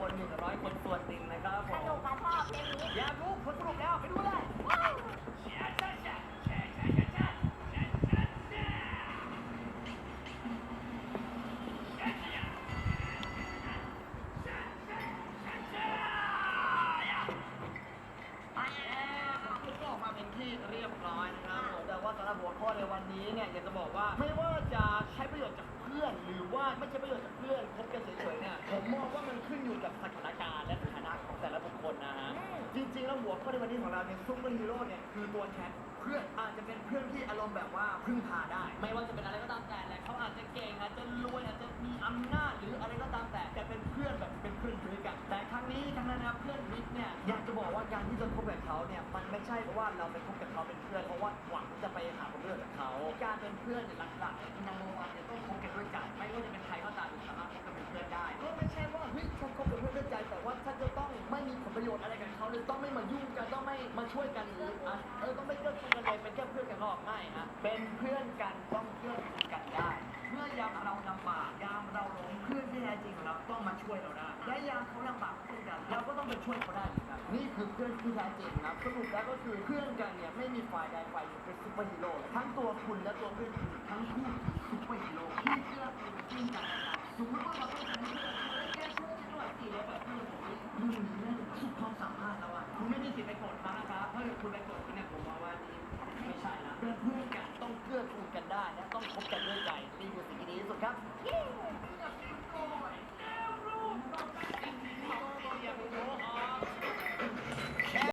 คนหนึ่งร้อยคนส่วนหนึ่งนะครับผมสนุมกกับพ่อเพลงนี้ อยากรู้ผลสรุปแล้วไปดูเลย ทุกออกมาเป็นที่เรียบร้อยนะครับผมแต่ว่าสำหรับหัวข้อในวันนี้เนี่ยอยากจะบอกว่าไม่ว่าจะใช้ประโยชน์จากเพื่อน หรือว่าไม่ใช้ประโยชน์ ขึ้นอยู่กับสถานการณ์และสถานะของแต่ละบุคคลนะฮะ จริงๆ แล้วหัวข้อในวันนี้ของเราเนี่ยซุปเปอร์ฮีโร่เนี่ยคือตัวแทนเพื่อนอาจจะเป็นเพื่อนที่อารมณ์แบบว่าพึ่งพาได้ ไม่ว่าจะเป็นอะไรก็ตามแต่แหละเขาอาจจะเก่งอาจจะรวยอาจจะมีอำนาจหรืออะไรก็ตามแต่แต่เป็นเพื่อนแบบเป็นเพื่อนคุยกัน แต่ครั้งนี้ทั้งนั้นนะครับเพื่อนมิตรเนี่ยอยากจะบอกว่าการที่จะคบกับเขาเนี่ยมันไม่ใช่เพราะว่าเราไปคบกับเขาเป็นเพื่อนเพราะว่าหวังจะไปหาผลประโยชน์จากเขา การเป็นเพื่อนเนี่ยหลักๆเนี่ ช่วยกันหรืออะเออต้องไม่เกื้อกูลกันเลยเป็นแค่เพื่อนกันหรอกไม่ฮะเป็นเพื่อนกันต้องเกื้อกูลกันได้ เมื่อยามเราลำบากยามเราล้มเพื่อนที่แท้จริงของเราต้องมาช่วยเราได้และยามเขาลำบากเช่นกันเราก็ต้องไปช่วยเขาได้เหมือนกันนี่คือเพื่อนที่แท้จริงนะสรุปแล้วก็คือเพื่อนกันเนี่ยไม่มีฝ่ายใดฝ่ายหนึ่งเป็นซูเปอร์ฮีโร่เลยทั้งตัวคุณและตัวเพื่อนคุณทั้งคู่คือซูเปอร์ฮีโร่ที่เกื้อกูลซึ่งกันและกันสมมติว่าเราต้องการเพื่อนแค่ช่วยฉันหน่อยสิแล้วแบบเพื่อนผมนี่ดูนี่นั่นสุดความสามารถแล้วอะคุณไม่มีสิทธิ์ไปโกรธเขานะ ครับถ้าเกิดคุณไปโกรธเนี่ยผมว่าว่านี่ไม่ใช่นะเพื่อนเพื่อนกันต้องเกื้อกูลกันได้และต้องคบกันด้วยใจนี่คือสิ่งที่ดีที่สุดครับ